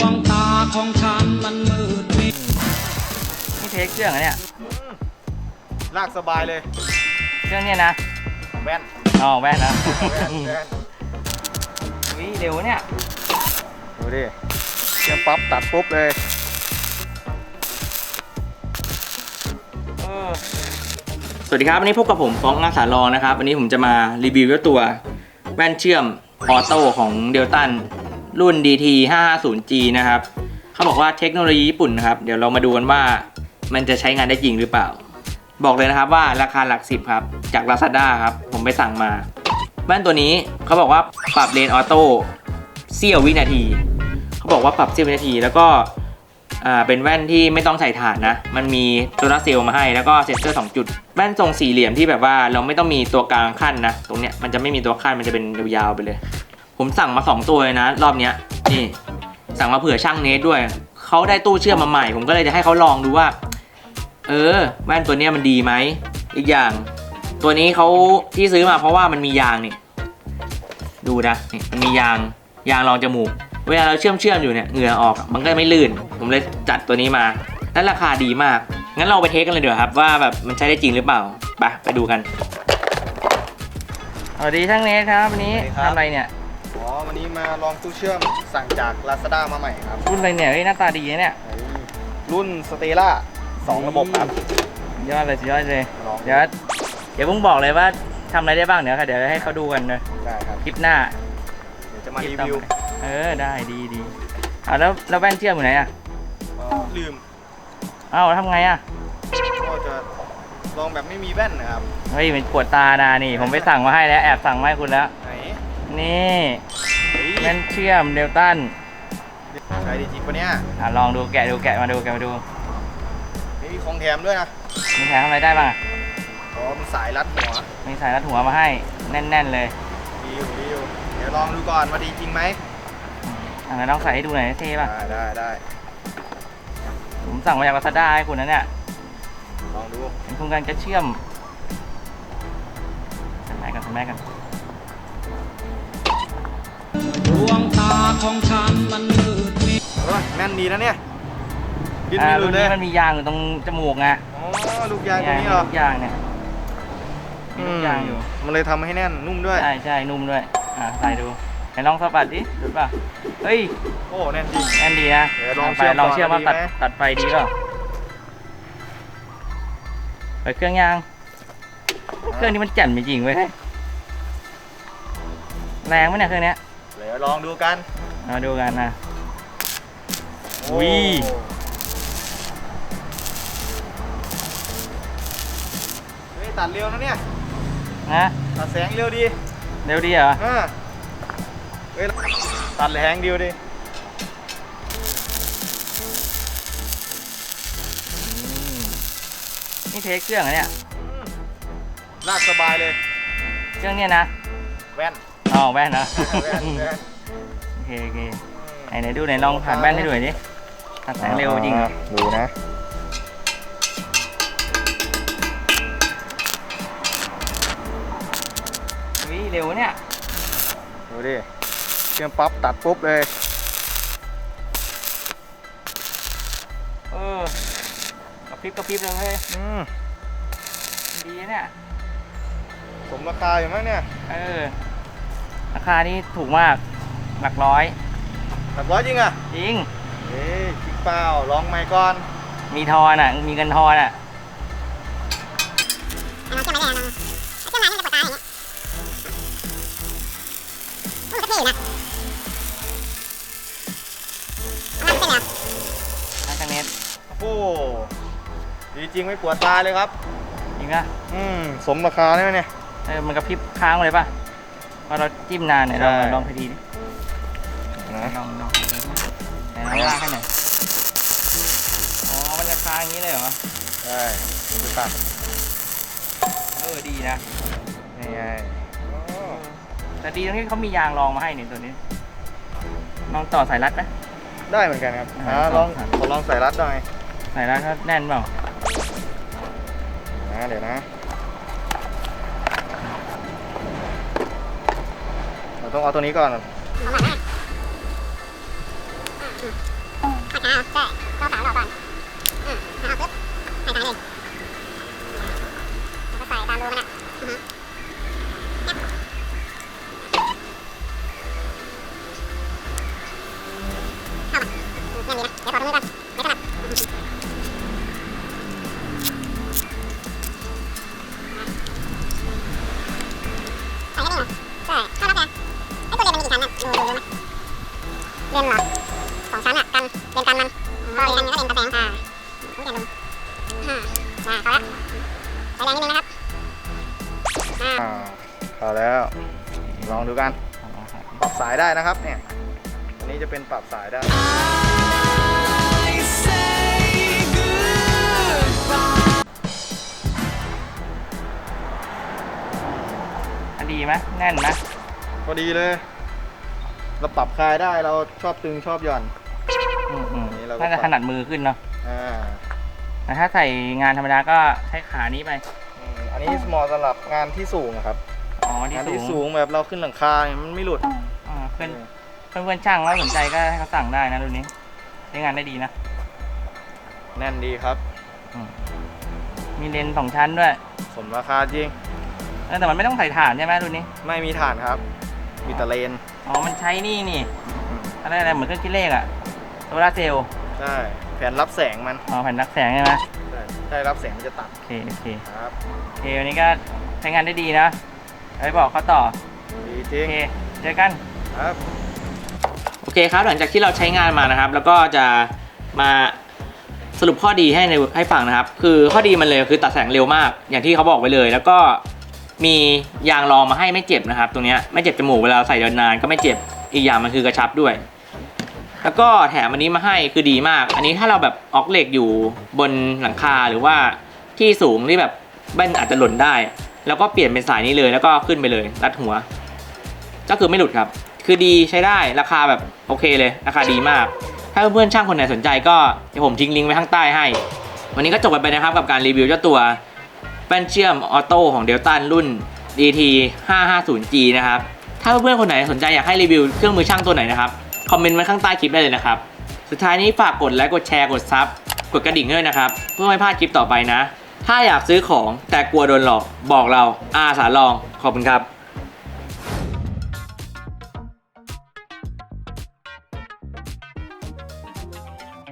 วงตาของฉันมันมืดมิดนี่เทคเครื่องอะเนี่ยลากสบายเลย เครื่องเนี่ยนะแว่นอ๋อแว่นนะแว่นแว่นวิเร็วเนี่ยดูดิเชื่อมปั๊บตัดปุ๊บเลยเออสวัสดีครับวันนี้พบกับผมฟ้องอาสาลองนะครับวันนี้ผมจะมารีวิวเจ้าตัวแว่นเชื่อมออโต้ของเดลตัน รุ่น DT 550G นะครับเขาบอกว่าเทคโนโลยีญี่ปุ่นนะครับ เดี๋ยวเรามาดูกันว่ามันจะใช้งานได้จริงหรือเปล่า บอกเลยนะครับว่าราคาหลักสิบครับ จาก Lazada ครับ ผมไปสั่งมาแว่นตัวนี้เขาบอกว่าปรับเลนออโต้เสี้ยววินาทีเขาบอกว่าปรับเสี้ยววินาที แล้วก็อ่าเป็นแว่นที่ไม่ต้องใส่ถานนะ มันมีโซลาเซลล์มาให้แล้วก็เซ็นเซอร์ 2 จุด แว่นทรงสี่เหลี่ยมที่แบบว่าเราไม่ต้องมีตัวกลางขั้นนะ ตรงเนี้ยมันจะไม่มีตัวขั้นมันจะเป็นยาวๆไปเลย ผมสั่งมา 2 ตัวเลยนะ รอบเนี้ยนี่ สั่งมาเผื่อช่างเนทด้วย เขาได้ตู้เชื่อมมาใหม่ ผมก็เลยจะให้เขาลองดูว่า เออ แว่นตัวเนี้ยมันดีไหม อีกอย่าง ตัวนี้เขาที่ซื้อมาเพราะว่ามันมียางนี่ ดูนะนี่มันมียางยางรองจมูก เวลาเราเชื่อมเชื่อมๆอยู่เนี่ยเหงื่อออกอะมันก็ไม่ลื่น ผมเลยจัดตัวนี้มาและราคาดีมาก งั้นเราไปเทสกันเลยเดี๋ยวาครับว่าแบบมันใช้ได้จริงหรือเปล่าไปไปดูกันสวัสดีช่างเนสครับวันนี้สวัสดีครับทำอะไรเนี่ย อ๋อวันนี้มาลองตู้เชื่อมสั่งจาก Lazada มาใหม่ครับรุ่นอะไรเนี่ยเฮ้ยหน้าตาดีนะเนี่ย รุ่นสเตล่าสองระบบครับสุดยอดเลยสุดยอดเลย ลอง เดี๋ยวเดี๋ยวเพิ่งบอกเลยว่าทำอะไรได้บ้างเดี๋ยวค่ะเดี๋ยวให้เขาดูกันนะได้ครับคลิปหน้าเดี๋ยวจะมาคลิรีปต่อวิวไปเออได้ดีดีอ่าแล้วแล้วแว่นเชื่อมอยู่ไหนอะอ๋อลืมอ้าวแล้วทำไงอะก็จะลองแบบไม่มีแว่นนะครับเฮ้ยมันปวดตานะนี่ ผมไปสั่งมาให้แล้วแอบสั่งมาให้คุณแล้ว ไหนนี่เฮ้ย แว่นเชื่อมเดลตันใช้ดีจริงปะเนี่ยอะลองดูแกะดูแกะมาดูแกะมาดูนี่มีของแถมด้วยนะมีแถมอะไรได้บ้างอะอ๋อมีสายรัดหัว มีสายรัดหัวมาให้แน่น ๆ เลยดีอยู่ดีอยู่เดี๋ยวลองดูก่อนว่าดีจริงไหมอะงั้นลองใส่ให้ดูหน่อยเท่ป่ะได้ได้ได้ผมสั่งมาจากลาซาด้าให้คุณนะเนี่ยลองดูเป็นโครงการจะเชื่อมใส่ไม้กันใส่ไม้กัน ดวงตาของฉันมันมืดมิดเออแน่นดีนะเนี่ยดิ้นอ่าไม่หลุรุ่ดนเลนี้ยมันมียางอยู่ตรงจมูกไงอ๋อลูกยางตัวนี้เหรอลูกยางเนี่ย มีลูกยางอยู่มันเลยทำให้แน่นนุ่มด้วย ใช่ใช่นุ่มด้วย อ่าใส่ดูไหนลองสะบัดดิดูป่ะเฮ้ยโอ้แน่นจริงแน่นดีนะเดี๋ยวลองไปเชื่อมลองเชื่อมก่อว่านตัดดีไหม ตัดไฟดีเปล่าเปิดเครื่องยาง เครื่องนี้มันแจ่มจริงๆเว้ยแรงไหมเนี่ยเครื่องเนี้ย เดี๋ยวลองดูกันมาดูกันนะโอ้อุ้ยเฮ้ยตัดเร็วนะเนี่ยนะตัดแสงเร็วดีเร็วดีเหรออ่าเฮ้ยตัดแรงเดียวดินี่เทคเครื่องเหรอเนี่ยลากสบายเลย เครื่องเนี่ยนะ แว่น อ๋อแว่นนะแว่นแว่นโอเคโอเคไหนไหนดูไหนลองผ่านแว่นให้ดูหน่อยดิตัดแสงเร็วจริงเหรอดูนะวิเร็วเนี่ยดูดิเชื่อมปั๊บตัดปุ๊บเลยเออกระพริบกระพริบเลยเฮ้ยอืมดีนะเนี่ยสมราคาอยู่มั้งเนี่ย เออ ราคานี่ถูกมากหลักร้อยหลักร้อยจริงอะจริงเฮ้ยจริงเปล่าลองใหม่ก่อน มีทอนอะ มีเงินทอนอะเราเชื่อมไว้เลยเราเชื่อมมาให้มันจะปวดตาอย่างเงี้ยมันก็เท่อยู่นะเอามาเป็นเลยเหรอทางทางเน็ตโอ้โหดีจริงไม่ปวดตาเลยครับ จริงป่ะอืมสมราคาได้ไหมเนี่ย เออมันกระพริบค้างเลยป่ะ พอเราจิ้มนานเนี่ยลองใช่ ลองไปดีดินะลองลองไหนลองลากให้หน่อยอ๋อมันจะค้างอย่างนี้เลยเหรอใช่ดูตัดเออดีนะนี่ไงโอ้แต่ดีตรงที่เขามียางรองมาให้เนี่ยตัวนี้ลองต่อสายรัดไหม ได้เหมือนกันครับอ่าอ่าลองครับ ขอลองใส่รัดหน่อยสายรัดก็แน่นเปล่านะเดี๋ยวนะ ต้องเอาตัวนี้ก่อนผมบอกให้หักขาเอาใช่ต้องสาวเราก่อนอืมหักเอาปุ๊บใส่ทางเลยแล้วก็ใส่ตามรูมันอะ มาเข้าละใส่แรงนิดนึงนะครับอ่าอ่าเอาแล้ว ลองดูกัน ปรับสายได้นะครับเนี่ย อันนี้จะเป็นปรับสายได้ อันดีไหมแน่นไหมพอดีเลย เราปรับคลายได้เราชอบตึงชอบหย่อน อืมอืมนี่เราก็ น่าจะถนัดมือขึ้นเนาะ อ่า แต่ถ้าใส่งานธรรมดาก็ใช้ขานี้ไป อืมอันนี้เหมาะสำหรับงานที่สูงอะครับอ๋อ ที่งานสูที่งสูงแบบเราขึ้นหลังคาเนี่ยมันไม่หลุดอ่าเพื่อนเพื่อนเพื่อนช่างแล้วสนใจก็ให้เขาสั่งได้นะรุ่นนี้ ใช้งานได้ดีนะ แน่นดีครับอืมมีเลนส์สองชั้นด้วยสมราคาจริง เออแต่มันไม่ต้องใส่ถ่านใช่ไหมรุ่นนี้ ไม่มีฐานครับ มีแต่เลนอ๋อ มันใช้นี่นี่ อืมอะไรอะไรเหมือนเครื่องคิดเลขอะโซลาร์เซลล์ ใช่ แผ่นรับแสงมันอ๋อแผ่นรักแสงใช่ไหมใช่ใช่รับแสงมันจะตัดโอเคโอเคครับโอเควันนี้ก็ใช้งานได้ดีนะไปบอกเขาต่อดีจริโองเคเจอกัน ครับ โอเคครับหลังจากที่เราใช้งานมานะครับ แล้วก็จะมาสรุปข้อดีให้ในให้ฟังนะครับ คือข้อดีมันเลยคือตัดแสงเร็วมาก อย่างที่เขาบอกไว้เลย แล้วก็มียางรองมาให้ไม่เจ็บนะครับ ตรงเนี้ยไม่เจ็บจมูกเวลาใส่นานๆก็ไม่เจ็บอีกอย่างมันคือกระชับด้วย แล้วก็แถมอันนี้มาให้คือดีมาก อันนี้ถ้าเราแบบออกเหล็กอยู่บนหลังคาหรือว่าที่สูงที่แบบแว่นอาจจะหล่นได้ แล้วก็เปลี่ยนเป็นสายนี้เลยแล้วก็ขึ้นไปเลยรัดหัว ก็คือไม่หลุดครับ คือดีใช้ได้ราคาแบบโอเคเลยราคาดีมาก ถ้าเพื่อนๆช่างคนไหนสนใจก็เดี๋ยวผมทิ้งลิงก์ไว้ข้างใต้ให้ วันนี้ก็จบไปนะครับกับการรีวิวเจ้าตัวแป้นเชื่อมออโต้ของเดลตันรุ่น DT 550G นะครับ ถ้าเพื่อนๆคนไหนสนใจอยากให้รีวิวเครื่องมือช่างตัวไหนนะครับ คอมเมนต์ไว้ข้างใต้คลิปได้เลยนะครับ สุดท้ายนี้ฝากกดไลค์กดแชร์กดซับกดกระดิ่งด้วยนะครับ เพื่อไม่พลาดคลิปต่อไปนะ ถ้าอยากซื้อของแต่กลัวโดนหลอกบอกเราอาสาลองขอบคุณครับ